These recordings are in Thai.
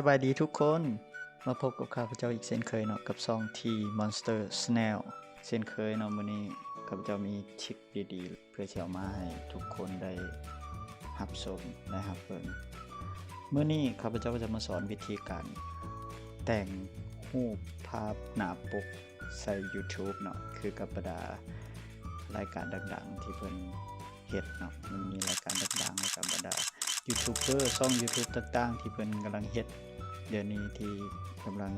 สบายดีทุกคน มาพบกับข้าพเจ้าอีกเช่นเคยเนาะกับซองที Monster Snail เช่นเคยเนาะมื้อนี้ข้าพเจ้ามีทริคดีๆ เพื่อจะเอามาให้ทุกคนได้รับชมและรับเบิ่งมื้อนี้ข้าพเจ้าก็จะมาสอนวิธีการ แต่งรูปภาพหน้าปกใส่ YouTube เนาะคือกับบรรดารายการดังๆ ที่เพิ่นเฮ็ดเนาะมันมีรายการดังๆแล้วกับบรรดา ยูทูบเบอร์ช่อง YouTube ต่างๆ ที่เพิ่นกำลังเฮ็ด เดี๋ยวนี้ที่กำลัง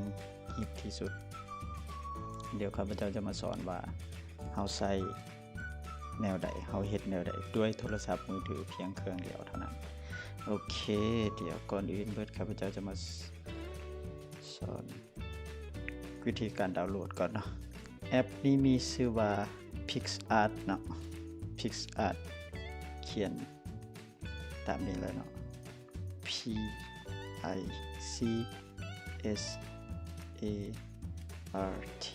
ฮิตที่สุด เดี๋ยวข้าพเจ้าจะมาสอนว่าเฮาใส่แนวใดเฮาเฮ็ดแนวใดด้วยโทรศัพท์มือถือเพียงเครื่องเดียวเท่านั้น โอเค เดี๋ยวก่อนอื่นเบิดข้าพเจ้าจะมาสสอนวิธีการดาวน์โหลดก่อนเนาะแอปนี้มีชื่อว่า PixArt เนาะ PixArt เขียน ตามนี้เลยเนาะ P I C S A R T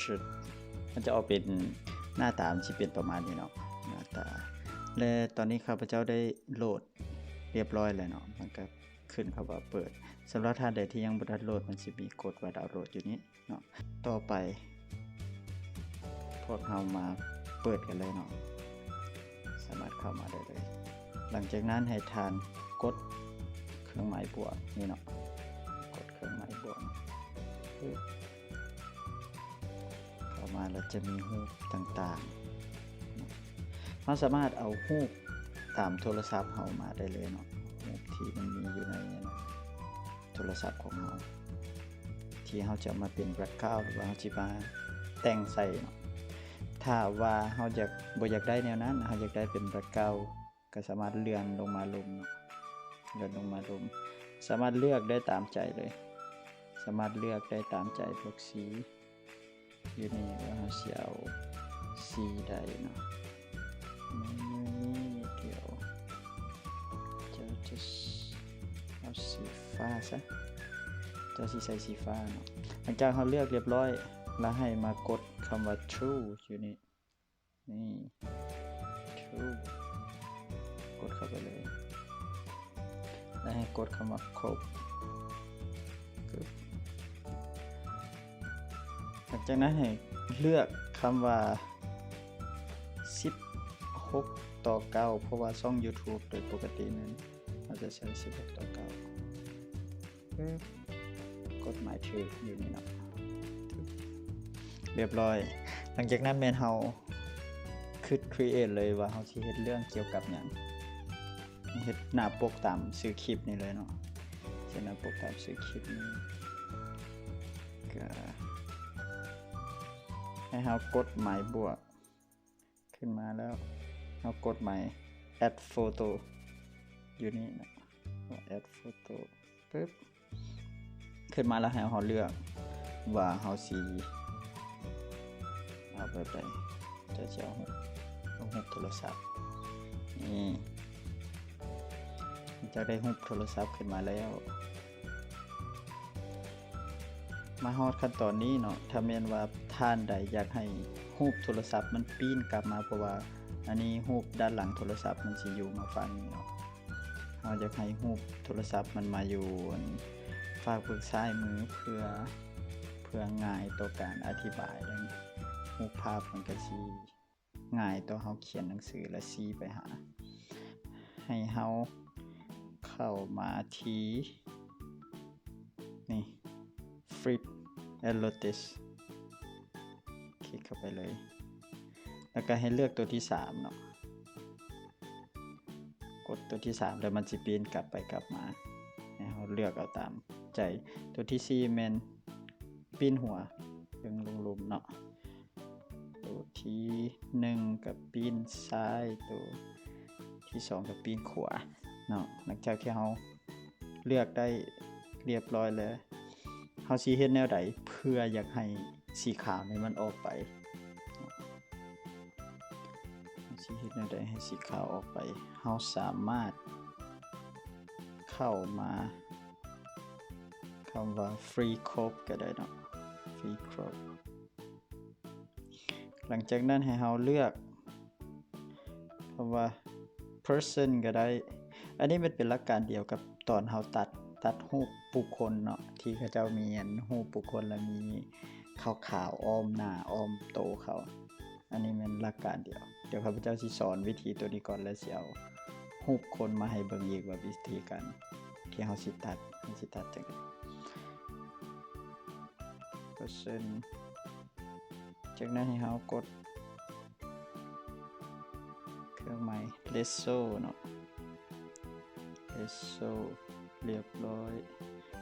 ชุดมันจะออกเป็นหน้าตามที่เป็นประมาณนี้เนาะหน้าตา และตอนนี้ข้าพเจ้าได้โหลดเรียบร้อยแล้วเนาะมันก็ขึ้นคำว่าเปิดสำหรับท่านใดที่ยังบ่ได้โหลดมันจะมีกดว่าดาวน์โหลดอยู่นี้เนาะต่อไป พวกเรามาเปิดกันเลยเนาะสามารถเข้ามาได้เลย หลังจากนั้นให้ทานกดเครื่องหมายบวกนี่เนาะกดเครื่องหมายบวกปึ๊บเข้ามาแล้วจะมีรูปต่างๆเราสามารถเอารูปตามโทรศัพท์เรามาได้เลยเนาะรูปที่มันมีอยู่ในโทรศัพท์ของเราที่เราจะมาเป็นแบล็คกราหรือว่าเราจะมาแต่งใส่เนาะถ้าว่าเราอยากบ่อยากได้แนวนั้นเราอยากได้เป็นแบล็คกรา ก็สามารถเลื่อนลงมาลงเนาะเลื่อนลงมาลงสามารถเลือกได้ตามใจเลย สามารถเลือกได้ตามใจพวกสีอยู่นี่ว่าเราสิเอาสีใดเนาะนมือนี้เดี๋ยวจะจะเอาสีฟ้าซะจะสีใส่สีฟ้าเนาะหลังจากเราเลือกเรียบร้อยแล้วให้มากดคำว่า true อยู่นี่นี่ true กดเข้าไปเลยแล้วให้กดคำว่าครบหลังจากนั้นให้เลือกคำว่า 16 ต่อ 9 เพราะว่าช่อง YouTube โดยปกตินั้นเราจะใช้ 16 ต่อ 9กดหมายถืออยู่นี่นะเรียบร้อย หลังจากนั้นแมนเฮาคือ create เลยว่าเฮาสิเฮ็ดเรื่องเกี่ยวกับหยัง เฮ็ดหน้าปกตามซื้อคลิปนี่เลยเนาะเช่นหน้าปกตามซื้อคลิปนี้ก็ให้เรากดหมายบวก ขึ้นมาแล้วเรากดหมาย add photo อยู่นี่นะ add photo ปึ๊บขึ้นมาแล้วให้เราเลือกว่าเราสิเอาแบบใดจะจะเอาเอารูปโทรศัพท์นี่ จะได้รูปโทรศัพท์ขึ้นมาแล้ว มาฮอดขั้นตอนนี้เนาะถ้าแม่นว่าท่านใดอยากให้รูปโทรศัพท์มันปีนกลับมาเพราะว่าอันนี้รูปด้านหลังโทรศัพท์มันสิอยู่มาฝั่งเนาะเราอยากให้รูปโทรศัพท์มันมาอยู่ฝากเบื้องซ้ายมือเพื่อเพื่อง่ายต่อการอธิบายเรื่องรูภาพมันก็สิง่ายต่อเฮาเขียนหนังสือและซีไปหา ให้เฮา เข้ามาทีนี่ flip and rotate คลิกเข้าไปเลย แล้วก็ให้เลือกตัวที่ 3 เนาะกดตัวที่ 3 แล้วมันจะเปลี่ยนกลับไปกลับมาให้เราเลือกเอาตามใจตัวที่ 4 แมนปีนหัวดึงลงลุมเนาะตัวที่ 1 กับปีนซ้ายตัวที่ 2 กับปีนขวา เนาะหลังจากที่เราเลือกได้เรียบร้อยแล้วเราสิเฮ็ดแนวใดเพื่ออยากให้สีขาวนี่มันออกไปสิเฮ็ดแนวใดให้สีขาวออกไปเราสามารถเข้ามาคำว่า free crop ก็ได้เนาะ free crop หลังจากนั้นให้เราเลือกคำว่า person ก็ได้ อันนี้มันเป็นหลักการเดียวกับตอนเราตัดตัดรูปบุคคลเนาะที่เขาเจ้ามีอันรูปบุคคลแล้วมีขาวขาวอ้อมหน้าอ้อมโตเขา อันนี้เป็นหลักการเดียว เดี๋ยวข้าพเจ้าสิสอนวิธีตัวนี้ก่อนแล้วสิเอารูปคนมาให้เบิ่งอีกว่าวิธีการที่เฮาสิตัดเฮาสิตัดจังได๋เปอร์เซ็นต์จากนั้นให้เฮากดเครื่องหมาย Lesso เนาะ Lesso เรียบร้อย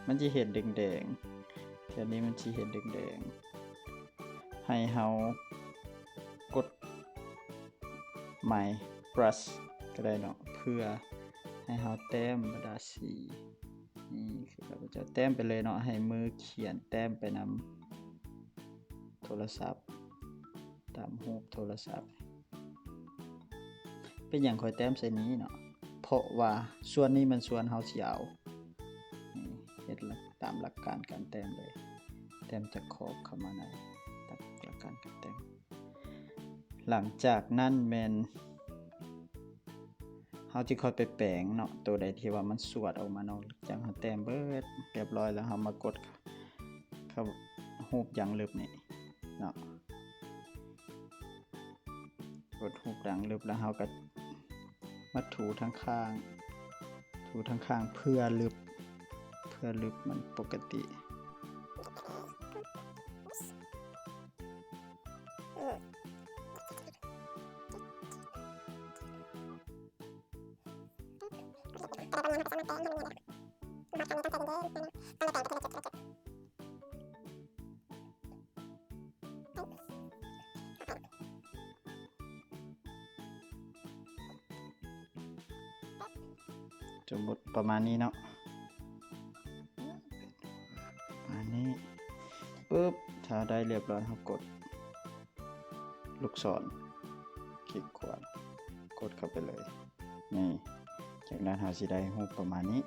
มันจะเห็นแดงๆแถวนี้มันจะเห็นแดงๆให้เฮากดหมาย brush ก็ได้เนาะเพื่อให้เฮาแต้มบรรดาสีนี่คือเราจะแต้มไปเลยเนาะให้มือเขียนแต้มไปนำโทรศัพท์ ตามรูปโทรศัพท์ เป็นอย่างคอยแต้มใส่นี้เนาะ ราะว่าส่วนนี้มันส่วนเฮาสิเอาเฮ็ดหลักตามหลักการการแต้มเลย แต้มจากขอบเข้ามาในตามหลักการการแต้มหลังจากนั้นแมนเฮาจิค่อยไปแปลงเนาะตัวใดที่ว่ามันสวดออกมาเนาะจังเฮาแต้มเบิดเรียบร้อยแล้วเฮามากดเข้ารูปย่างลึบนี่เนาะกดหูกดังลึบแล้วเราก็ มาถูทั้งข้าง ถูทั้งข้างเพื่อลึบ เพื่อลึบมันปกติ ณนี้เนาะประมาณนี้ปุ๊บถ้าได้เรียบร้อยเรากด ลูกศรคลิกขวากดเข้าไปเลย นี่ จากนั้นเราสิได้รูปประมาณนี้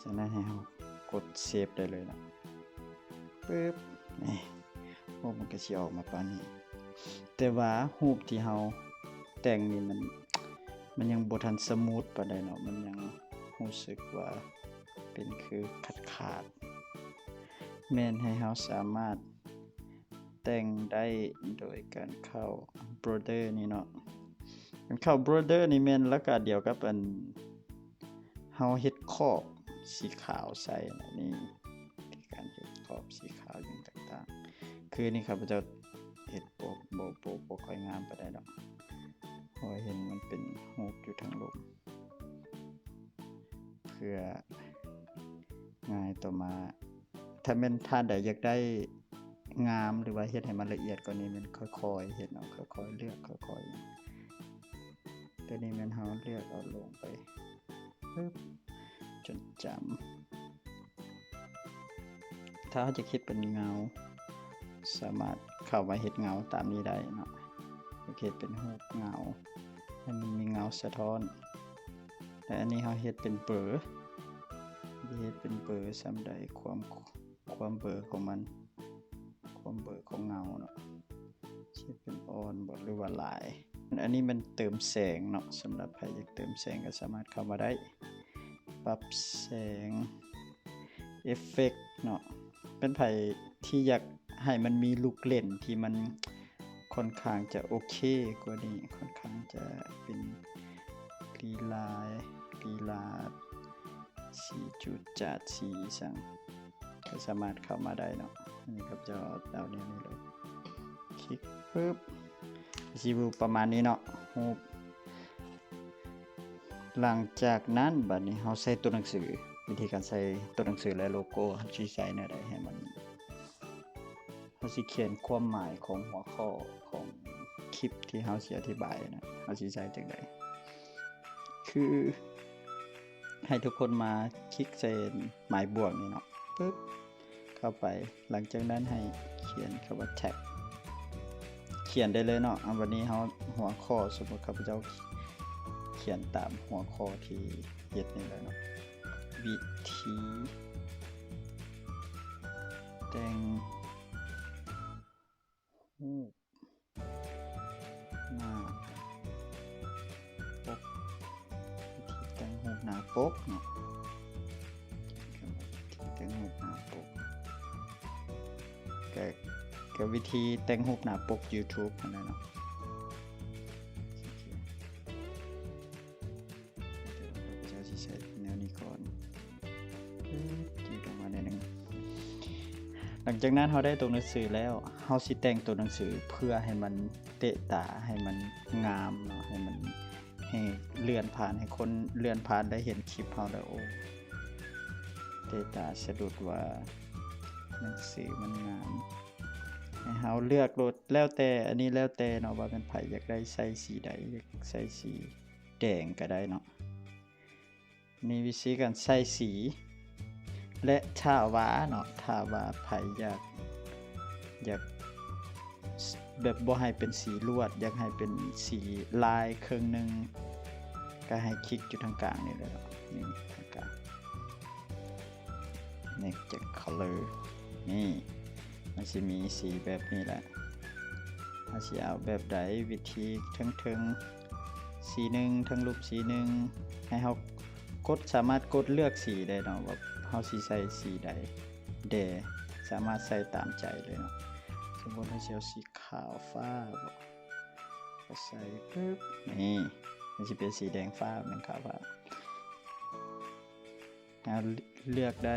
จากนั้นให้เรากดเซฟได้เลยนะปึ๊บนี่รูปมันก็สิออกมาปานนี้ แต่ว่ารูปที่เราแต่งนี่มัน มันยังบ่ทันสมูทปานใดเนาะมันยัง รู้สึกว่าเป็นคือขาดขาด แม่นให้เราสามารถแต่งได้โดยการเข้า border นี่เนาะการเข้า border นี่แม่นแล้วก็เดียวกับอันเฮาเฮ็ดขอบสีขาวใส่นะนี่ที่การเฮ็ดขอบสีขาวอย่างต่างๆ คือนี่ครับพระเจ้าเฮ็ดบ่บ่บ่บ่ค่อยงามปานใดดอกเพราะเห็นมันเป็นรูปอยู่ทางลม พื่อง่ายต่อมา ถ้าแม่นท่านใดอยากได้งามหรือว่าเฮ็ดให้มันละเอียดกว่านี้มันค่อยๆเฮ็ดเนาะค่อยๆเลือกค่อยๆตัวนี้ม่นเฮาเลือกเอาลงไปปึ๊บจนจำถ้าเราจะคิดเป็นเงา สามารถเข้ามาเฮ็ดเงาตามนี้ได้เนาะโอเคเป็นรูปเงาให้มันมีเงาสะท้อน แต่อันนี้เขาเฮ็ดเป็นเบอร์เฮ็ดเป็นเบอร์ซ้ำใดความความเบอร์ของมัน ความเบอร์ของเงาเนาะเช็ดเป็นออนบหรือว่าลายอันนี้มันเติมแสงเนาะสำหรับใครอยากเติมแสงก็สามารถเข้ามาได้ ปรับแสงเอฟเฟกต์เนาะเป็นไผที่อยากให้มันมีลูกเล่นที่มันค่อนข้างจะโอเคกว่านี้ค่อนข้างจะเป็นลีลา ลีลาสีจุดจัดสีสังก็สามารถเข้ามาได้เนาะอันนี้ครับจะเอาดาวนี้นี่เลยคลิกปึ๊บสีบูประมาณนี้เนาะรูปหลังจากนั้นบัดนี้เราใส่ตัวหนังสือ วิธีการใส่ตัวหนังสือและโลโก้เราสิใส่แนวใดให้มันเราสิเขียนความหมายของหัวข้อของคลิปที่เราสิอธิบายนะเราสิใช้จังไดคือ ให้ทุกคนมาคลิกเซนหมายบวกนี่เนาะปึ๊บเข้าไปหลังจากนั้นให้เขียนคำว่า tag เขียนได้เลยเนาะวันนี้เราหัวข้อสมมติข้าพเจ้าเขียนตามหัวข้อที่เฮ็ดนี่เลยเนาะวิธีแต่ง กับวิธีแต่งรูปหน้าปก YouTube นั่นแหละเนาะเดี๋ยวเราจะใช้แนวนี้ก่อนจืดออกมาหน่ยหนึงหลังจากนั้นเราได้ตัวหนังสือแล้วเราสิแต่งตัวหนังสือเพื่อให้มันเตะตาให้มันงามเนาะให้มันให้เลื่อนผ่านให้คนเลื่อนผ่านได้เห็นคลิปเราแล้วโอ้เตะตาสะดุดว่า หนังสือมันงามให้เฮาเลือกรถแล้วแต่อันนี้แล้วแต่เนาะว่าเป็นไผอยากได้ใส่สีใดอยากใส่สีแดงก็ได้เนาะนี่วิธีการใส่สี และถ้าว่าเนาะถ้าว่าไผอยากอยากแบบบ่ให้เป็นสีลวด อยากให้เป็นสีลายเครึ่งหนึงก็ให้คลิกอยู่ทางกลางนี่เลยเนาะนี่ทางกลาง next color นี่มันจะมีสีแบบนี้แหละเราจะเอาแบบใดวิธีทั้งทั้งสีหนึ่งทั้งรูปสีหนึ่งให้เขากดสามารถกดเลือกสีได้เนาะว่าเขาสีใส่สีใดเดสามารถใส่ตามใจเลยเนาะสมมติให้เชียวสีขาวฟ้าบอกก็ใส่ปึ๊บนี่มันจะเป็นสีแดงฟ้าเป็นขาวฟ้าเอาเลือกได้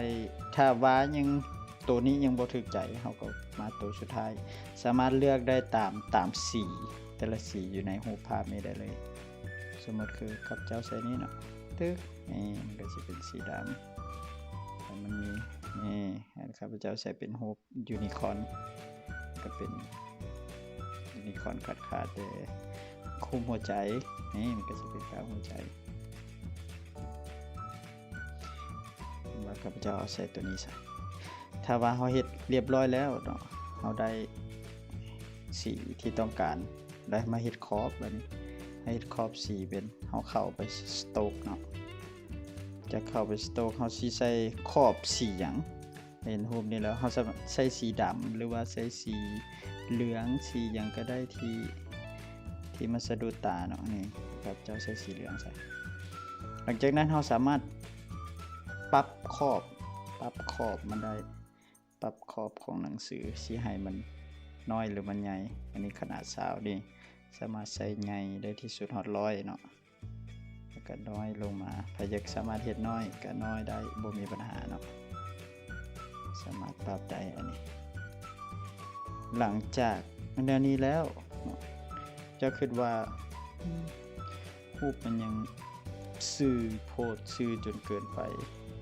ถ้าว่ายัง ตัวนี้ยังบ่ถึกใจเขาก็มาตัวสุดท้าย สามารถเลือกได้ตามตามสีแต่ละสีอยู่ในรูปภาพนี้ได้เลย สมมติคือกับเจ้าใส่นี้เนาะตึ๊กนี่มันก็จะเป็นสีดำแต่มันมีนี่ให้ข้าพเจ้าใส่เป็นรูปยูนิคอร์นก็เป็นยูนิคอร์นขาดขาดแต่คุมหัวใจนี่มันก็จะเป็นข้าวหัวใจว่าข้าพเจ้าเอาใส่ตัวนี้ใส่ ถ้าว่าเราเฮ็ดเรียบร้อยแล้วเนาะเราได้สีที่ต้องการได้มาเฮ็ดขอบแบบนี้ให้เฮ็ดขอบสีเป็นเฮาเข้าไปสโต๊กเนาะจะเข้าไปสโต๊กเฮาสิใส่ขอบสีหยังเห็นรูปนี้แล้วเฮาใส่สีดำหรือว่าใส่สีเหลืองสีหยังก็ได้ที่ที่มันสะดุดตาเนาะนี่ครับเจ้าใส่สีเหลืองใส่หลังจากนั้นเราสามารถปรับขอบปรับขอบมันได้ ปรับขอบของหนังสือสีให้มันน้อยหรือมันใหญ่ อันนี้ขนาดสาวนี่สามารถใส่ใหญ่ได้ที่สุดฮอดร้อยเนาะแล้วก็น้อยลงมาถ้ายากสามารถเฮ็ดน้อยก็น้อยได้บ่มีปัญหาเนาะ สามารถปรับได้อันนี้ หลังจากแนวนี้แล้ว จะคิดว่ารูปมันยังซื่อโพดซื่อจนเกินไป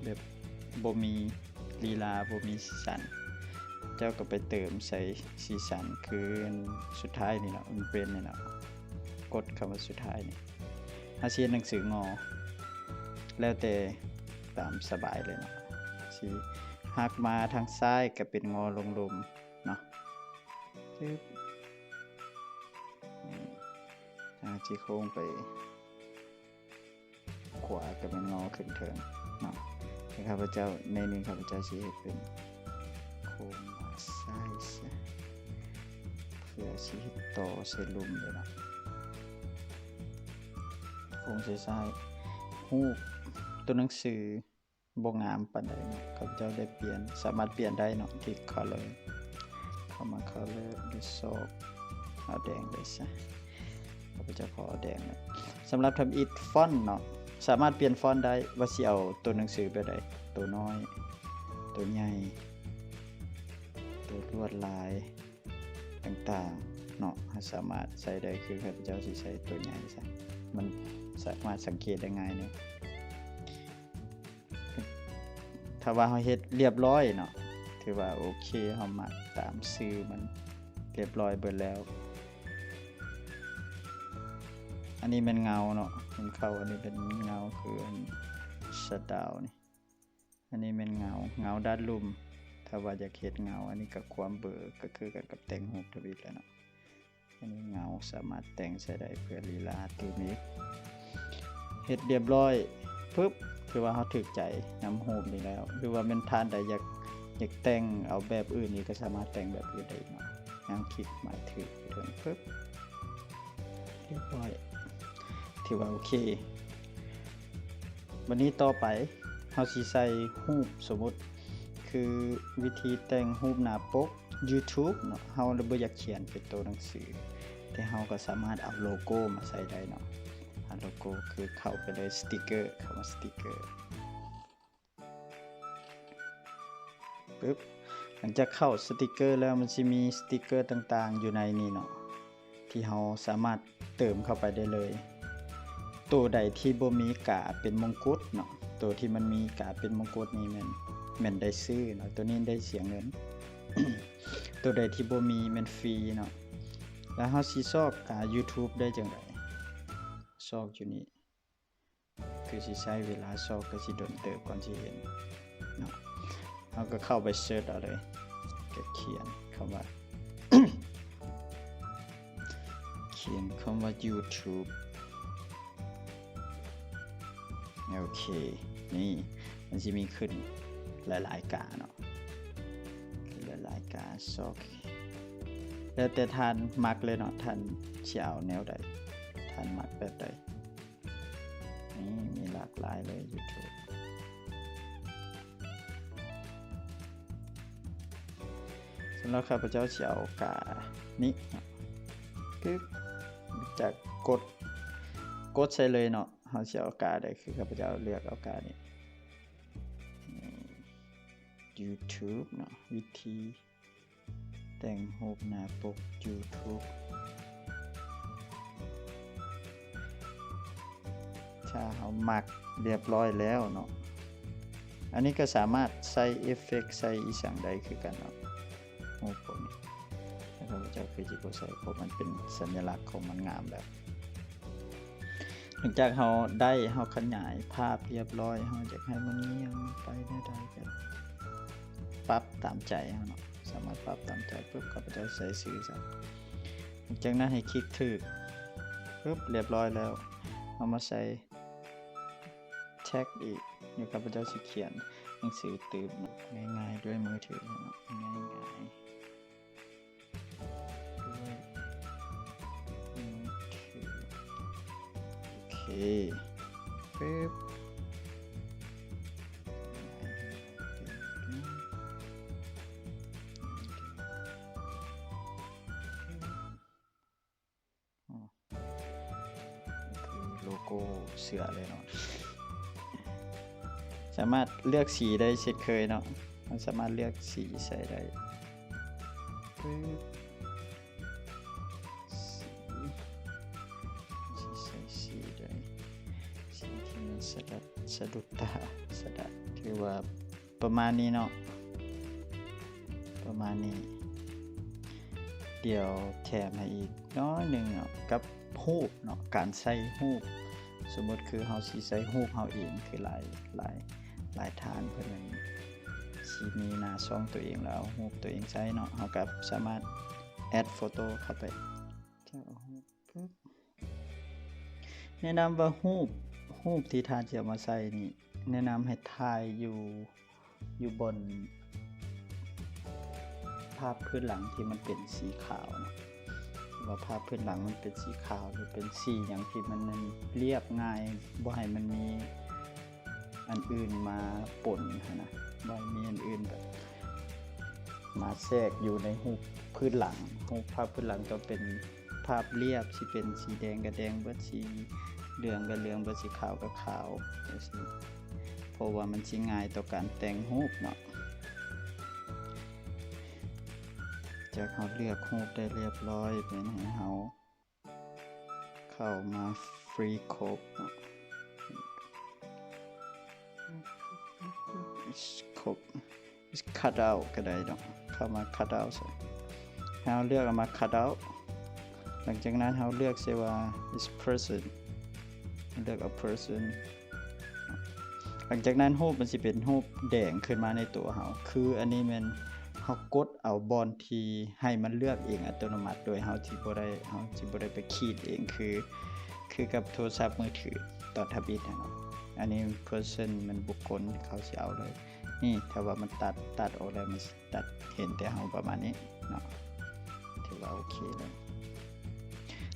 แบบบ่มี ลีลาบ่มีสีสัน เจ้าก็ไปเติมใส่สีสันคืนสุดท้ายนี่เนาะมันเป็นนี่เนาะกดคำว่าสุดท้ายนี่ถ้าเชียนหนังสืองอ แล้วแต่ตามสบายเลยเนาะสีหักมาทางซ้ายก็เป็นงอลงลมเนาะจึ๊บทางจีโค้งไป ขวาก็เป็นงอขึ้นเทิง ข้าพเจ้าในนี้ข้าพเจ้าชี้ให้เป็นโคมาซ้ายซะเพื่อชี้ต่อเซลุมเลยนะโค้งซ้ายๆหูตัวหนังสือบงงามปานใดข้าพเจ้าได้เปลี่ยนสามารถเปลี่ยนได้เนาะที่ color เข้ามา color ดูโซกเอาแดงเลยซะข้าพเจ้าขอเอาแดงนะสำหรับทำอิดฟอนเนาะ สามารถเปลี่ยนฟอนต์ได้ว่าสิเอาตัวหนังสือแบบใดตัวน้อย ตัวใหญ่ ตัวลวดลายต่างๆเนาะสามารถใส่ได้คือข้าพเจ้าสิใช้ตัวใหญ่ซะมันสามารถสังเกตได้ง่ายเนาะถ้าว่าเราเฮ็ดเรียบร้อยเนาะถือว่าโอเคเฮามาตามซื้อมันเรียบร้อยเบิดแล้ว อันนี้เป็นเงาเนาะเป็นเข้าอันนี้เป็นเงาคืออันชัดดาวนี่ อันนี้เป็นเงา เงาด้านลุ่ม ถ้าว่าอยากเห็ดเงา อันนี้กับความเบลอก็คือกันกับแต่งหูทวีตแล้วเนาะ อันนี้เงาสามารถแต่งใส่ได้เพื่อลีลาตัวนี้เห็ดเรียบร้อยปุ๊บคือว่าเขาถึกใจน้ำหูปนี่แล้ว หรือว่าเป็นทานใดอยากอยากแต่งเอาแบบอื่นนี่ก็สามารถแต่งแบบอื่นได้เนาะยังคลิกมายถึกถึงปุ๊บเรียบร้อย ถือว่าโอเค วันนี้ต่อไปเราสิใส่รูปสมมุติ คือวิธีแต่งรูปหน้าปก YouTube เนาะเฮาเลยบ่อยากเขียนเป็นตัวหนังสือ แต่เฮาก็สามารถเอาโลโก้มาใส่ได้เนาะอันโลโก้คือเข้าไปเลยสติกเกอร์คำว่าสติกเกอร์ปึ๊บหลังจากเข้าสติกเกอร์แล้วมันจะมีสติกเกอร์ต่างๆ อยู่ในนี้เนาะที่เราสามารถเติมเข้าไปได้เลย ตัวใดที่บ่มีกาเป็นมงกุฎเนาะตัวที่มันมีกาเป็นมงกุฎนี่มันแมันได้ซื้อเนาะตัวนี้ได้เสียเงิน ตัวใดที่บ่มีมันฟรีเนาะแล้วเฮาสิซอกกา YouTube ได้จังไดซอกอยู่นี่คือสิใช้เวลาซอกก็สิโดนเติบก่อนสิเห็นเนาะเฮาก็เข้าไปเสิร์ชเอาเลยก็เขียนคำว่า เขียนคำว่า YouTube โอเค นี่มันจะมีขึ้นหลายๆกาเนาะหลายๆกาซอกแล้วแต่ทานมักเลยเนาะทานเชียวแนวใดทานมักแบบใดนี่มีหลากหลายเลย YouTube สำหรับข้าพเจ้าเชียวกานี้คือจากกดกดใส่เลยเนาะ เขาจะเอากาได้คือข้าพเจ้าเลือกเอากานี่นี่ YouTube เนาะวิธีแต่งรูปหน้าปก YouTube ถ้าเขาหมักเรียบร้อยแล้วเนาะอันนี้ก็สามารถใส่เอฟเฟกต์ใส่อีสังใดคือกันเนาะรูปพวกนี้แล้วข้าพเจ้าคือจิบใส่เพราะมันเป็นสัญลักษณ์ของมันงามแบบ ลังจากเราได้เราขยายภาพเรียบร้อยเราจะให้มันเงียบไปได้ได้กันปรับตามใจเราเนาะสามารถปรับตามใจปุ๊บก็จะใส่สื่อซะหลังจากนั้นให้คลิกถือปุ๊บเรียบร้อยแล้วเอามาใส่แท็กอีกเดี๋ยวข้าพเจ้าสิเขียนหนังสือตื่นง่ายๆด้วยมือถือเนาะง่ายๆ ปึ๊บโลโก้เสือเลยเนาะ สามารถเลือกสีได้เช่นเคยเนาะ มันสามารถเลือกสีใส่ได้ปึ๊บ สะดัดสะดุดตาสะดัดถือว่าประมาณนี้เนาะประมาณนี้ เดี๋ยวแถมให้อีกน้อยหนึ่งเนาะกับรูเนาะการใส่รูสมมติคือเฮาสิใส่รูเฮาเองคือหลายหลายหลายฐานเพิ่นนั้นสิมีหน้าช่องตัวเองแล้วเอารูตัวเองใช้เนาะเฮากับสามารถแอดโฟโต้เข้าไปเจ้ารูปปึ๊บแนะนำว่ารูป รูปที่ทานจะเอามาใส่นี่ แนะนำให้ถ่ายอยู่อยู่บน ภาพพื้นหลังที่มันเป็นสีขาวนะว่าภาพพื้นหลังมันเป็นสีขาวหรือเป็นสีอย่างที่มันนั้นเรียบง่ายบ่ให้มันมีอันอื่นมาปนนะบ่ให้มีอันอื่นแบบมาแทรกอยู่ในรูปพื้นหลังรูปภาพพื้นหลังก็เป็นภาพเรียบสิเป็นสีแดงก็แดงเบิดสี เหลืองก็เหลืองเบิดสีขาวก็ขาวเพราะว่ามันสิง่ายต่อการแต่งรูปเนาะจากเราเลือกรูปได้เรียบร้อยเป็นให้เราเข้ามาฟรีโคบเนาะครบ cut out ก็ได้เนาะเข้ามา cut out ใส่เราเลือกมา cut out หลังจากนั้นเราเลือกเสว่า is person เลือกเอา person หลังจากนั้นรูปมันสิเป็นรูปแดงขึ้นมาในตัวเราคืออันนี้มันเรากดเอาบอลทีให้มันเลือกเองอัตโนมัติ โดยเราที่บ่ได้เราที่บ่ได้ไปขีดเองคือ คือกับโทรศัพท์มือถือต่อนทบิดนะเนาะอันนี้ person มันบุคคลเขาสิเอาเลย นี่ถ้าว่ามันตัดตัดออกแล้วมันตัดเห็นแต่เฮาประมาณนี้เนาะถือว่าโอเคเลย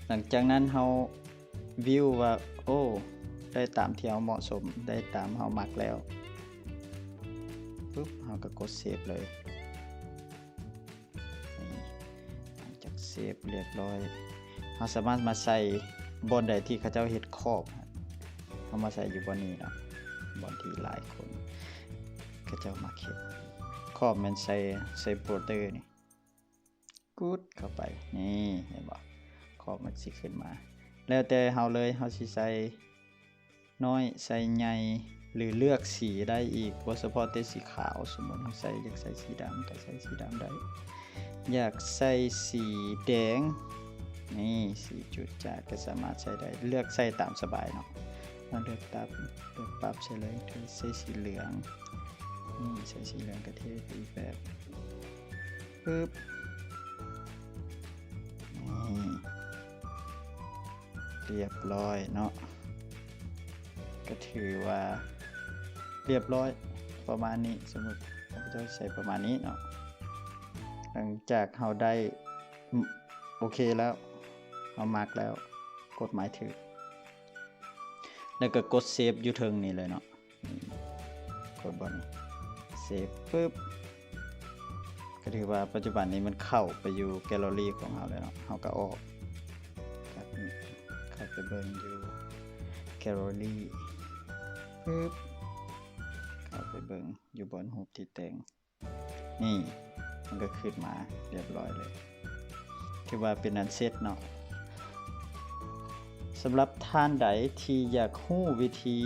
หลังจากนั้นเฮา วิวว่า โอ้ ได้ตามที่เฮาเหมาะสมได้ตามเฮามักแล้วปุ๊บเฮาก็กดเซฟเลยฟเรียบร้อยเราสามารถมาใส่บอนใดที่เขาเจ้าเฮ็ดครอบเอามาใส่อยู่บนนี้นะบอนที่หลายคนเขาเจ้ามาเฮ็ดครอบมันใส่ใส่โปรเตอร์นี่กูดเข้าไปนี่เห็นบ่ครอบมันสิขึ้นมา แล้วแต่เฮาเลยเฮาสิใส่น้อยใส่ใหญ่หรือเลือกสีได้อีกบ่เฉพาะแต่สีขาวสมมุติเฮาใส่อยากใส่สีดำก็ใส่สีดำได้ อยากใส่สีแดงนี่สีจุดจาดก็สามารถใช้ได้เลือกใส่ตามสบายเนาะเราเลือกตับเลือกปรับใช่เลยเธอใส่สีเหลืองนี่ใส่สีเหลืองกระเทศอีกแบบปึ๊บ เรียบร้อยเนาะก็ถือว่าเรียบร้อยประมาณนี้สมมติเราจะใส่ประมาณนี้เนาะหลังจากเราได้โอเคแล้วเรามาร์กแล้วกดหมายถือ แล้วก็กดเซฟอยู่เทิงนี่เลยเนาะกดบนเซฟปึ๊บก็ถือว่าปัจจุบันนี้มันเข้าไปอยู่แกลเลอรี่ของเราแล้วเนาะเราก็ออก เข้าไปเบิ่งอยู่แกลเลอรี่ปึ๊บเข้าไปเบิ่งอยู่บนรูที่แต่งนี่มันก็ขึ้นมาเรียบร้อยเลยถือว่าเป็นอันเสร็จเนาะสำหรับท่านใดที่อยากฮู้วิธี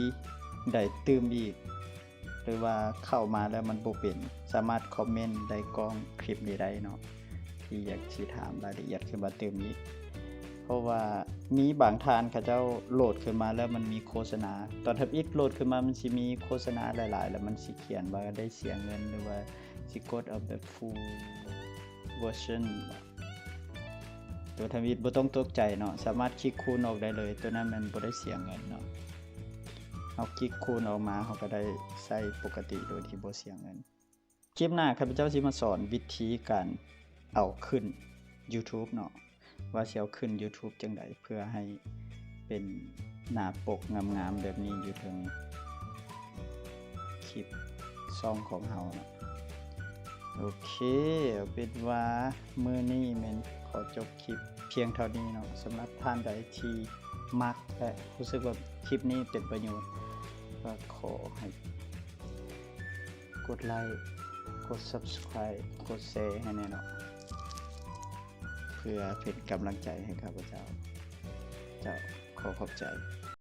ใดตื่มอีก หรือว่าเข้ามาแล้วมันบ่เป็นสามารถคอมเมนต์ได้กองคลิปนี้ได้เนาะที่อยากสิถามรายละเอียดขึ้นมาเติมอีก เพราะว่า มีบางทานเขาเจ้าโหลดขึ้นมาแล้วมันมีโฆษณา ตอนทับอีกโหลดขึ้นมามันสิมีโฆษณาหลาย ๆ แล้วมันสิเขียนว่าได้เสียเงินหรือว่าสิกดเอาแบบ full version ตัวทวิตบ่ต้องตกใจเนาะสามารถคลิกคูณออกได้เลย ตัวนั้นมันบ่ได้เสียเงินเนาะเอาคลิกคูณออกมาเขาก็ได้ใช้ปกติโดยที่บ่เสียเงิน คลิปหน้าข้าพเจ้าสิมาสอนวิธีการเอาขึ้น YouTube เนาะ ว่าสิเอาขึ้น YouTube จังไดเพื่อให้เป็นหน้าปกงามๆแบบนี้อยู่ถึงคลิปซ่องของเฮานะโอเคเป็นว่ามือนี้แมันขอจบคลิปเพียงเท่านี้เนาะสำหรับท่านใดที่มักและรู้สึกว่าคลิปนี้เป็นประโยชน์ก็ขอให้กดไลค์ กด subscribe กดแชร์ให้แน่เนาะ เพื่อเป็นกำลังใจให้ข้าพเจ้า เจ้าขอขอบใจ